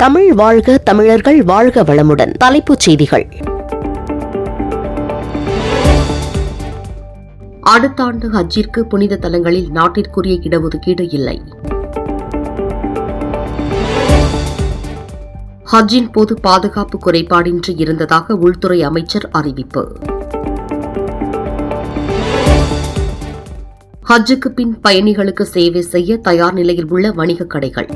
தமிழ் வாழ்க தமிழர்கள் வாழ்க வளமுடன். தலைப்புச் செய்திகள். அடுத்த ஆண்டு ஹஜ்ஜிற்கு புனித தலங்களில் நாட்டிற்குரிய இடஒதுக்கீடு இல்லை. ஹஜ்ஜின் போது பாதுகாப்பு குறைபாடின்றி இருந்ததாக உள்துறை அமைச்சர் அறிவிப்பு. ஹஜ்ஜுக்கு பின் பயணிகளுக்கு சேவை செய்ய தயார் நிலையில் உள்ள வணிகக் கடைகள்.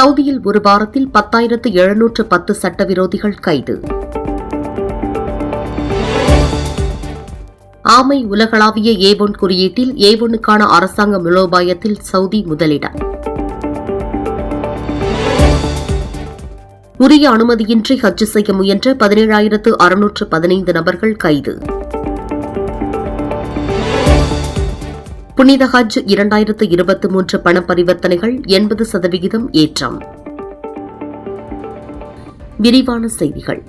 சவுதியில் ஒரு வாரத்தில் பத்தாயிரத்து எழுநூற்று பத்து சட்டவிரோதிகள் கைது. ஆமை உலகளாவிய ஏ ஒன் குறியீட்டில் ஏ ஒன்னுக்கான அரசாங்க மூலோபாயத்தில் சவுதி முதலிடம். உரிய அனுமதியின்றி ஹஜ் செய்ய முயன்ற பதினேழாயிரத்து அறுநூற்று பதினைந்து நபர்கள் கைது. புனித ஹஜ் இரண்டாயிரத்து இருபத்தி மூன்று பண பரிவர்த்தனைகள் எண்பது சதவிகிதம் ஏற்றம். விரிவான செய்திகள்.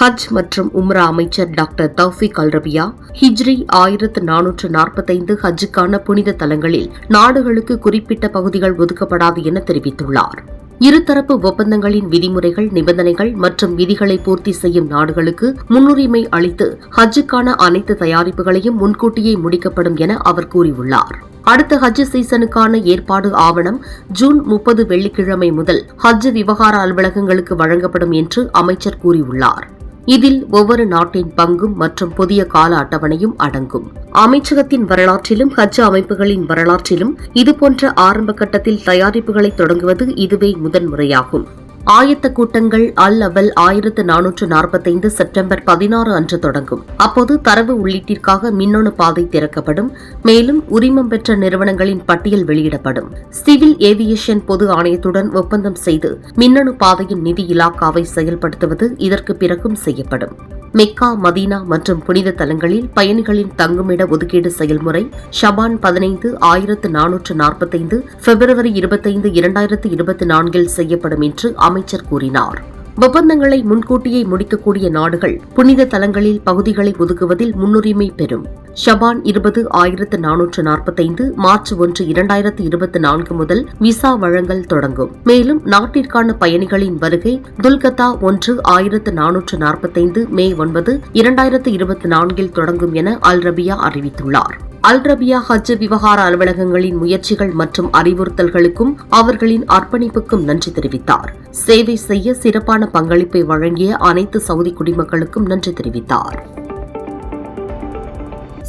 ஹஜ் மற்றும் உம்ரா அமைச்சர் டாக்டர் தௌஃபிக் அல்ரபியா ஹிஜ்ரி ஆயிரத்து நானூற்று நாற்பத்தைந்து ஹஜ்ஜுக்கான புனித தலங்களில் நாடுகளுக்கு குறிப்பிட்ட பகுதிகள் ஒதுக்கப்படாது என தெரிவித்துள்ளார். இருதரப்பு ஒப்பந்தங்களின் விதிமுறைகள் நிபந்தனைகள் மற்றும் விதிகளை பூர்த்தி செய்யும் நாடுகளுக்கு முன்னுரிமை அளித்து ஹஜ்ஜுக்கான அனைத்து தயாரிப்புகளையும் முன்கூட்டியே முடிக்கப்படும் என அவர் கூறியுள்ளார். அடுத்த ஹஜ் சீசனுக்கான ஏற்பாடு ஆவணம் ஜூன் முப்பது வெள்ளிக்கிழமை முதல் ஹஜ் விவகார அலுவலகங்களுக்கு வழங்கப்படும் என்று அமைச்சர் கூறியுள்ளார். இதில் ஒவ்வொரு நாட்டின் பங்கும் மற்றும் புதிய கால அட்டவணையும் அடங்கும். அமைச்சகத்தின் வரலாற்றிலும் ஹஜ் அமைப்புகளின் வரலாற்றிலும் இதுபோன்ற ஆரம்ப கட்டத்தில் தயாரிப்புகளை தொடங்குவது இதுவே முதன்முறையாகும். ஆயத்த கூட்டங்கள் அல் அவல் ஆயிரத்து நானூற்று நாற்பத்தைந்து செப்டம்பர் பதினாறு அன்று தொடங்கும். அப்போது தரவு உள்ளீட்டிற்காக மின்னணு பாதை திறக்கப்படும். மேலும் உரிமம் பெற்ற நிறுவனங்களின் பட்டியல் வெளியிடப்படும். சிவில் ஏவியேஷன் பொது ஆணையத்துடன் ஒப்பந்தம் செய்து மின்னணு பாதையின் நிதி இலாக்காவை செயல்படுத்துவது இதற்கு பிறகும் செய்யப்படும். மெக்கா மதீனா மற்றும் புனித தலங்களில் பயணிகளின் தங்குமிட ஒதுக்கீடு செயல்முறை ஷபான் பதினைந்து ஆயிரத்து நானூற்று நாற்பத்தைந்து பிப்ரவரி இருபத்தைந்து இரண்டாயிரத்து இருபத்தி நான்கில் செய்யப்படும் என்று அமைச்சர் கூறினார். ஒப்பந்தங்களை முன்கூட்டியே முடிக்கக்கூடிய நாடுகள் புனித தலங்களில் பகுதிகளை ஒதுக்குவதில் முன்னுரிமை பெறும். ஷபான் இருபது ஆயிரத்து நானூற்று நாற்பத்தைந்து மார்ச் ஒன்று இரண்டாயிரத்து இருபத்தி நான்கு முதல் விசா வழங்கல் தொடங்கும். மேலும் நாட்டிற்கான பயணிகளின் வருகை துல்கத்தா ஒன்று ஆயிரத்து நானூற்று நாற்பத்தைந்து மே ஒன்பது இரண்டாயிரத்து இருபத்தி நான்கில் தொடங்கும் என அல் ரபியா அறிவித்துள்ளார். அல் ரபியா ஹஜ் விவகார அலுவலகங்களின் முயற்சிகள் மற்றும் அறிவுறுத்தல்களுக்கும் அவர்களின் அர்ப்பணிப்புக்கும் நன்றி தெரிவித்தார். சேவை செய்ய சிறப்பான பங்களிப்பை வழங்கிய அனைத்து சவுதி குடிமக்களுக்கும் நன்றி தெரிவித்தார்.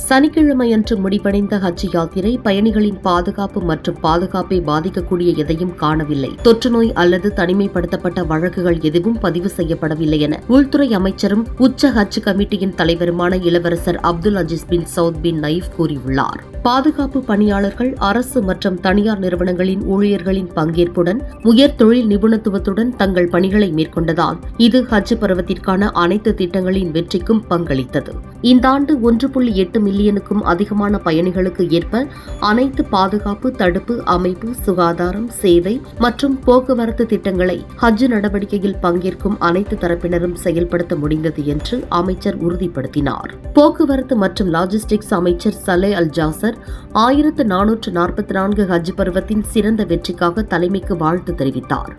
சனிக்கிழமையன்று முடிவடைந்த ஹஜ் யாத்திரை பயணிகளின் பாதுகாப்பு மற்றும் பாதுகாப்பை பாதிக்கக்கூடிய எதையும் காணவில்லை. தொற்றுநோய் அல்லது தனிமைப்படுத்தப்பட்ட வழக்குகள் எதுவும் பதிவு செய்யப்படவில்லை என உள்துறை அமைச்சரும் உச்ச ஹஜ் கமிட்டியின் தலைவருமான இளவரசர் Abdul Aziz bin Saud bin Nayef கூறியுள்ளார். பாதுகாப்பு பணியாளர்கள் அரசு மற்றும் தனியார் நிறுவனங்களின் ஊழியர்களின் பங்கேற்புடன் உயர் தொழில் நிபுணத்துவத்துடன் தங்கள் பணிகளை மேற்கொண்டதால் இது ஹஜ் பருவத்திற்கான அனைத்து திட்டங்களின் வெற்றிக்கும் பங்களித்தது. இந்த ஆண்டு ஒன்று புள்ளி எட்டு மில்லியனுக்கும் அதிகமான பயணிகளுக்கு ஏற்ப அனைத்து பாதுகாப்பு தடுப்பு அமைப்பு சுகாதாரம் சேவை மற்றும் போக்குவரத்து திட்டங்களை ஹஜ் நடவடிக்கையில் பங்கேற்கும் அனைத்து தரப்பினரும் செயல்படுத்த முடிந்தது என்று அமைச்சர் உறுதிப்படுத்தினார். போக்குவரத்து மற்றும் லாஜிஸ்டிக்ஸ் அமைச்சர் சலே அல் ஜாசர் ஆயிரத்து நானூற்று நாற்பத்தி நான்கு ஹஜ் பருவத்தின் சிறந்த வெற்றிக்காக தலைமைக்கு வாழ்த்து தெரிவித்தார்.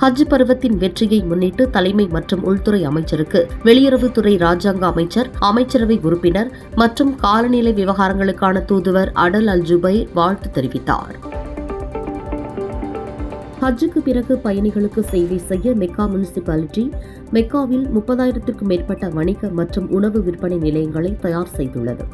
ஹஜ் பருவத்தின் வெற்றியை முன்னிட்டு தலைமை மற்றும் உள்துறை அமைச்சருக்கு வெளியுறவுத்துறை ராஜாங்க அமைச்சர் அமைச்சரவை உறுப்பினர் மற்றும் காலநிலை விவகாரங்களுக்கான தூதுவர் அடல் அல் ஜுபைர் வாழ்த்து தெரிவித்தார். ஹஜ்ஜுக்கு பிறகு பயணிகளுக்கு சேவை செய்ய மெக்கா முனிசிபாலிட்டி மெக்காவில் முப்பதாயிரத்திற்கும் மேற்பட்ட வணிக மற்றும் உணவு விற்பனை நிலையங்களை தயார் செய்துள்ளது.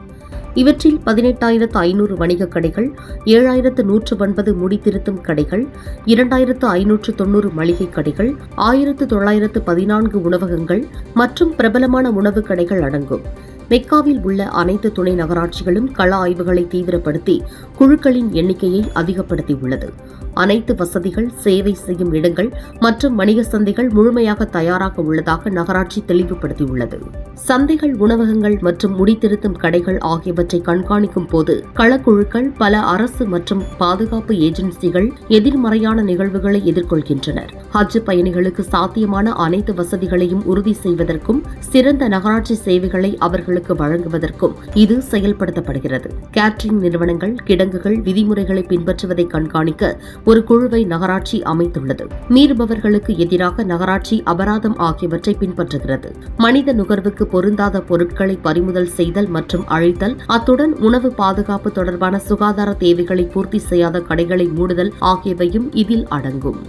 இவற்றில் பதினெட்டாயிரத்து ஐநூறு வணிகக் கடைகள் ஏழாயிரத்து நூற்று ஒன்பது முடித்திருத்தும் கடைகள் இரண்டாயிரத்து ஐநூற்று தொன்னூறு மளிகை கடைகள் ஆயிரத்து தொள்ளாயிரத்து பதினான்கு உணவகங்கள் மற்றும் பிரபலமான உணவுக் கடைகள் அடங்கும். மெக்காவில் உள்ள அனைத்து துணை நகராட்சிகளும் கள ஆய்வுகளை தீவிரப்படுத்தி குழுக்களின் எண்ணிக்கையை அதிகப்படுத்தியுள்ளது. அனைத்து வசதிகள் சேவை செய்யும் இடங்கள் மற்றும் வணிக சந்தைகள் முழுமையாக தயாராக உள்ளதாக நகராட்சி தெளிவுபடுத்தியுள்ளது. சந்தைகள் உணவகங்கள் மற்றும் முடித்திருத்தும் கடைகள் ஆகியவற்றை கண்காணிக்கும் போது களக்குழுக்கள் பல அரசு மற்றும் பாதுகாப்பு ஏஜென்சிகள் எதிர்மறையான நிகழ்வுகளை எதிர்கொள்கின்றனர். ஹஜ் பயணிகளுக்கு சாத்தியமான அனைத்து வசதிகளையும் உறுதி செய்வதற்கும் சிறந்த நகராட்சி சேவைகளை அவர்களுக்கு வழங்குவதற்கும் இது செயல்படுத்தப்படுகிறது. கேட்டரிங் நிறுவனங்கள் கிடங்குகள் விதிமுறைகளை பின்பற்றுவதை கண்காணிக்க ஒரு குழுவை நகராட்சி அமைத்துள்ளது. மீறுபவர்களுக்கு எதிராக நகராட்சி அபராதம் ஆகியவற்றை பின்பற்றுகிறது. மனித நுகர்வுக்கு பொருந்தாத பொருட்களை பறிமுதல் செய்தல் மற்றும் அழித்தல் அத்துடன் உணவு பாதுகாப்பு தொடர்பான சுகாதார தேவைகளை பூர்த்தி செய்யாத கடைகளை மூடுதல் ஆகியவையும் இதில் அடங்கும்.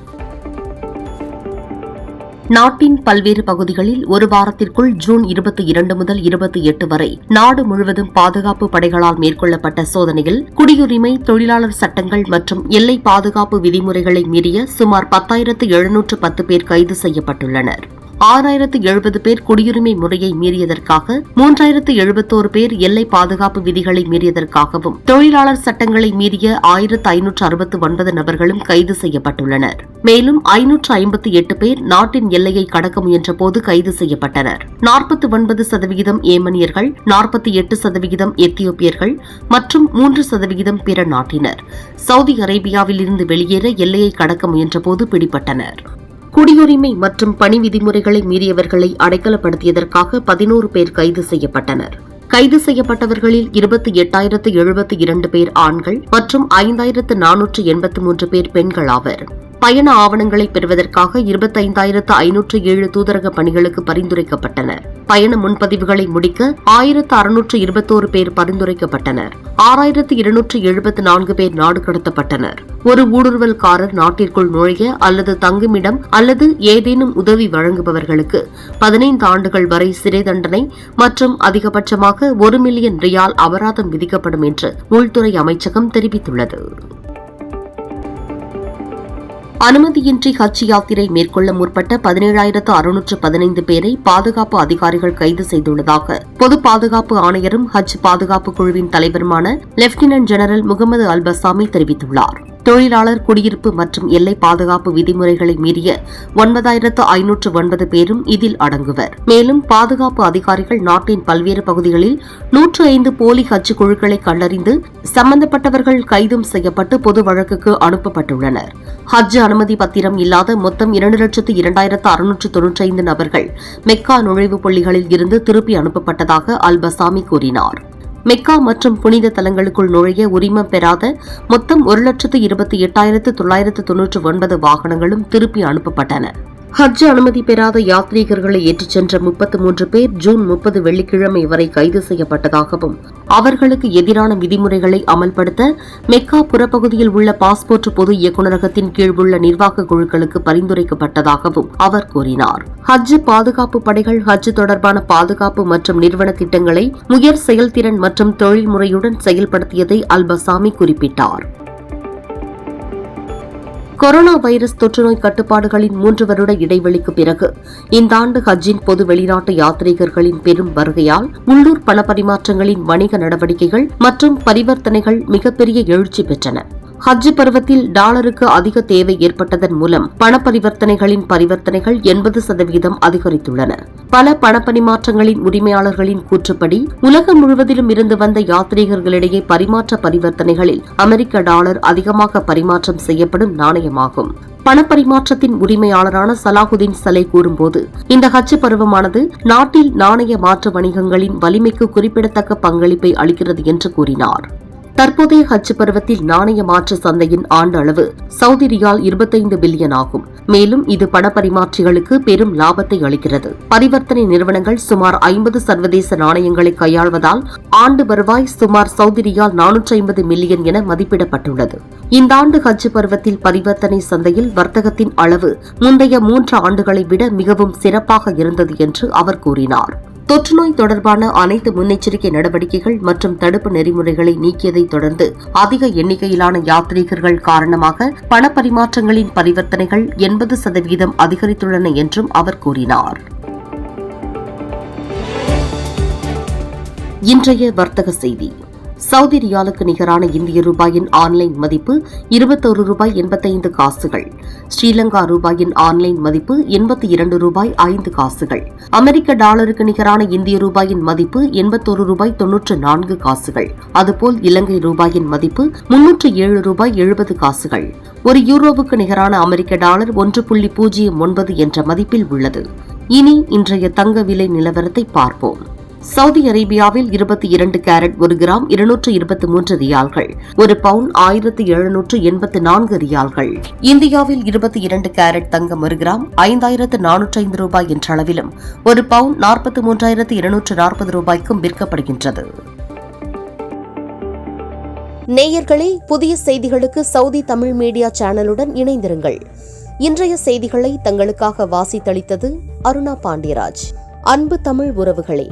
நாட்டின் பல்வேறு பகுதிகளில் ஒரு வாரத்திற்குள் ஜூன் இருபத்தி இரண்டு முதல் இருபத்தி எட்டு வரை நாடு முழுவதும் பாதுகாப்பு படைகளால் மேற்கொள்ளப்பட்ட சோதனையில் குடியுரிமை தொழிலாளர் சட்டங்கள் மற்றும் எல்லை பாதுகாப்பு விதிமுறைகளை மீறிய சுமார் பத்தாயிரத்து எழுநூற்று பத்து பேர் கைது செய்யப்பட்டுள்ளனர். ஆறாயிரத்து எழுபது பேர் குடியுரிமை முறையை மீறியதற்காக மூன்றாயிரத்து எழுபத்தோரு பேர் எல்லை பாதுகாப்பு விதிகளை மீறியதற்காகவும் தொழிலாளர் சட்டங்களை மீறிய ஆயிரத்து ஐநூற்று அறுபத்து ஒன்பது நபர்களும் கைது செய்யப்பட்டுள்ளனர். மேலும் ஐநூற்று ஐம்பத்தி எட்டு பேர் நாட்டின் எல்லையை கடக்க முயன்றபோது கைது செய்யப்பட்டனர். நாற்பத்தி ஒன்பது சதவிகிதம் ஏமனியர்கள் நாற்பத்தி எட்டு சதவிகிதம் எத்தியோப்பியர்கள் மற்றும் மூன்று சதவிகிதம் பிற நாட்டினர். சவுதி அரேபியாவில் இருந்து வெளியேற எல்லையை கடக்க முயன்றபோது பிடிபட்டனர். குடியுரிமை மற்றும் பணி விதிமுறைகளை மீறியவர்களை அடைக்கலப்படுத்தியதற்காக பதினோரு பேர் கைது செய்யப்பட்டனர். கைது செய்யப்பட்டவர்களில் இருபத்தி எட்டாயிரத்து எழுபத்தி இரண்டு பேர் ஆண்கள் மற்றும் ஐந்தாயிரத்து நானூற்று எண்பத்து மூன்று பேர் பெண்கள் ஆவர். பயண ஆவணங்களை பெறுவதற்காக இருபத்தைந்தாயிரத்து ஐநூற்று ஏழு தூதரக பணிகளுக்கு பரிந்துரைக்கப்பட்டனர் பயண முன்பதிவுகளை முடிக்க ஆயிரத்து அறுநூற்று இருபத்தோரு பேர் பரிந்துரைக்கப்பட்டனர். ஆறாயிரத்து இருநூற்று எழுபத்து நான்கு பேர் நாடு கடத்தப்பட்டனர். ஒரு ஊடுருவல்காரர் நாட்டிற்குள் நுழைய அல்லது தங்குமிடம் அல்லது ஏதேனும் உதவி வழங்குபவர்களுக்கு பதினைந்து ஆண்டுகள் வரை சிறை தண்டனை மற்றும் அதிகபட்சமாக ஒரு மில்லியன் ரியால் அபராதம் விதிக்கப்படும் என்று உள்துறை அமைச்சகம் தெரிவித்துள்ளது. அனுமதியின்றி ஹஜ் யாத்திரை மேற்கொள்ள முற்பட்ட பதினேழாயிரத்து அறுநூற்று பதினைந்து பேரை பாதுகாப்பு அதிகாரிகள் கைது செய்துள்ளதாக பொது பாதுகாப்பு ஆணையரும் ஹஜ் பாதுகாப்பு குழுவின் தலைவருமான லெப்டினன்ட் ஜெனரல் முகமது அல்பசாமி தெரிவித்துள்ளார். தொழிலாளர் குடியிருப்பு மற்றும் எல்லை பாதுகாப்பு விதிமுறைகளை மீறிய ஒன்பதாயிரத்து ஐநூற்று ஒன்பது பேரும் இதில் அடங்குவர். மேலும் பாதுகாப்பு அதிகாரிகள் நாட்டின் பல்வேறு பகுதிகளில் நூற்று ஐந்து போலி ஹஜ் குழுக்களை கண்டறிந்து சம்பந்தப்பட்டவர்கள் கைதும் செய்யப்பட்டு பொது வழக்குக்கு அனுப்பப்பட்டுள்ளனர். ஹஜ் அனுமதி பத்திரம் இல்லாத மொத்தம் இரண்டு லட்சத்து இரண்டாயிரத்து அறுநூற்று தொன்னூற்றி ஐந்து நபர்கள் மெக்கா நுழைவுப் புள்ளிகளில் இருந்து திருப்பி அனுப்பப்பட்டதாக அல் பசாமி கூறினார். மெக்கா மற்றும் புனித தலங்களுக்குள் நுழைய உரிமம் பெறாத மொத்தம் ஒரு லட்சத்து இருபத்தி எட்டாயிரத்து தொள்ளாயிரத்து தொன்னூற்று ஒன்பது வாகனங்களும் திருப்பி அனுப்பப்பட்டன. ஹஜ் அனுமதி பெறாத யாத்ரீகர்களை ஏற்றிச் சென்ற முப்பத்து மூன்று பேர் ஜூன் முப்பது வெள்ளிக்கிழமை வரை கைது செய்யப்பட்டதாகவும் அவர்களுக்கு எதிரான விதிமுறைகளை அமல்படுத்த மெக்கா புறப்பகுதியில் உள்ள பாஸ்போர்ட் பொது இயக்குநரகத்தின் கீழ் உள்ள நிர்வாக குழுக்களுக்கு பரிந்துரைக்கப்பட்டதாகவும் அவர் கூறினார். ஹஜ் பாதுகாப்பு படைகள் ஹஜ் தொடர்பான பாதுகாப்பு மற்றும் நிறுவன திட்டங்களை உயர் செயல்திறன் மற்றும் தொழில்முறையுடன் செயல்படுத்தியதை அல்பசாமி குறிப்பிட்டார். கொரோனா வைரஸ் தொற்றுநோய் கட்டுப்பாடுகளின் மூன்று வருட இடைவெளிக்கு பிறகு இந்த ஆண்டு ஹஜ்ஜின் பொது வெளிநாட்டு யாத்ரீகர்களின் பெரும் வருகையால் உள்ளூர் பண பரிமாற்றங்களின் வணிக நடவடிக்கைகள் மற்றும் பரிவர்த்தனைகள் மிகப்பெரிய எழுச்சி பெற்றன. ஹஜ் பருவத்தில் டாலருக்கு அதிக தேவை ஏற்பட்டதன் மூலம் பண பரிவர்த்தனைகளின் பரிவர்த்தனைகள் எண்பது சதவீதம் அதிகரித்துள்ளன. பல பணப்பரிமாற்றங்களின் உரிமையாளர்களின் கூற்றுப்படி உலகம் முழுவதிலும் இருந்து வந்த யாத்ரீகர்களிடையே பரிமாற்ற பரிவர்த்தனைகளில் அமெரிக்க டாலர் அதிகமாக பரிமாற்றம் செய்யப்படும் நாணயமாகும். பணப்பரிமாற்றத்தின் உரிமையாளரான சலாகுதீன் சலை கூறும்போது இந்த ஹஜ் பருவமானது நாட்டில் நாணய மாற்று வணிகங்களின் வலிமைக்கு குறிப்பிடத்தக்க பங்களிப்பை அளிக்கிறது என்று கூறினார். தற்போதைய ஹஜ் பருவத்தில் நாணய மாற்று சந்தையின் ஆண்டு அளவு சவுதி ரியால் இருபத்தைந்து பில்லியன் ஆகும். மேலும் இது பணப்பரிமாற்றிகளுக்கு பெரும் லாபத்தை அளிக்கிறது. பரிவர்த்தனை நிறுவனங்கள் சுமார் ஐம்பது சர்வதேச நாணயங்களை கையாள்வதால் ஆண்டு வருவாய் சுமார் சவுதி ரியால் நானூற்றி ஐம்பது மில்லியன் என மதிப்பிடப்பட்டுள்ளது. இந்த ஆண்டு ஹஜ் பருவத்தில் பரிவர்த்தனை சந்தையில் வர்த்தகத்தின் அளவு முந்தைய மூன்று ஆண்டுகளை விட மிகவும் சிறப்பாக இருந்தது என்று அவர் கூறினார். தொற்றுநோய் தொடர்பான அனைத்து முன்னெச்சரிக்கை நடவடிக்கைகள் மற்றும் தடுப்பு நெறிமுறைகளை நீக்கியதை தொடர்ந்து அதிக எண்ணிக்கையிலான யாத்ரீகர்கள் காரணமாக பணப்பரிமாற்றங்களின் பரிவர்த்தனைகள் எண்பது சதவீதம் அதிகரித்துள்ளன என்றும் அவர் கூறினார். இன்றைய வர்த்தக செய்தி. சவுதி ரியாலுக்கு நிகரான இந்திய ரூபாயின் ஆன்லைன் மதிப்பு இருபத்தொரு ரூபாய் எண்பத்தைந்து காசுகள். ஸ்ரீலங்கா ரூபாயின் ஆன்லைன் மதிப்பு எண்பத்தி இரண்டு ரூபாய் ஐந்து காசுகள். அமெரிக்க டாலருக்கு நிகரான இந்திய ரூபாயின் மதிப்பு எண்பத்தொரு ரூபாய் தொன்னூற்று நான்கு காசுகள். அதுபோல் இலங்கை ரூபாயின் மதிப்பு முன்னூற்று ஏழு ரூபாய் எழுபது காசுகள். ஒரு யூரோவுக்கு நிகரான அமெரிக்க டாலர் ஒன்று புள்ளி பூஜ்ஜியம் ஒன்பது என்ற மதிப்பில் உள்ளது. இனி இன்றைய தங்க விலை நிலவரத்தை பார்ப்போம். சவுதி அரேபியாவில் இருபத்தி இரண்டு கேரட் ஒரு கிராம் இருநூற்று இருபத்தி மூன்று ரியால்கள் ஒரு பவுன் ஆயிரத்து எழுநூற்று எண்பத்து நான்கு ரியால்கள். இந்தியாவில் இருபத்தி இரண்டு கேரட் தங்கம் ஒரு கிராம் ஐந்தாயிரத்து நானூற்று ஐந்து ரூபாய் என்ற அளவிலும் ஒரு பவுன் நாற்பத்தி மூன்றாயிரத்து இருநூற்று நாற்பது ரூபாய்க்கும் விற்கப்படுகின்றது. நேயர்களே புதிய செய்திகளுக்கு சவுதி தமிழ் மீடியா சேனலுடன் இணைந்திருங்கள். இன்றைய செய்திகளை தங்களுக்காக வாசித்தளித்தது அருணா பாண்டியராஜ். அன்பு தமிழ் உறவுகளே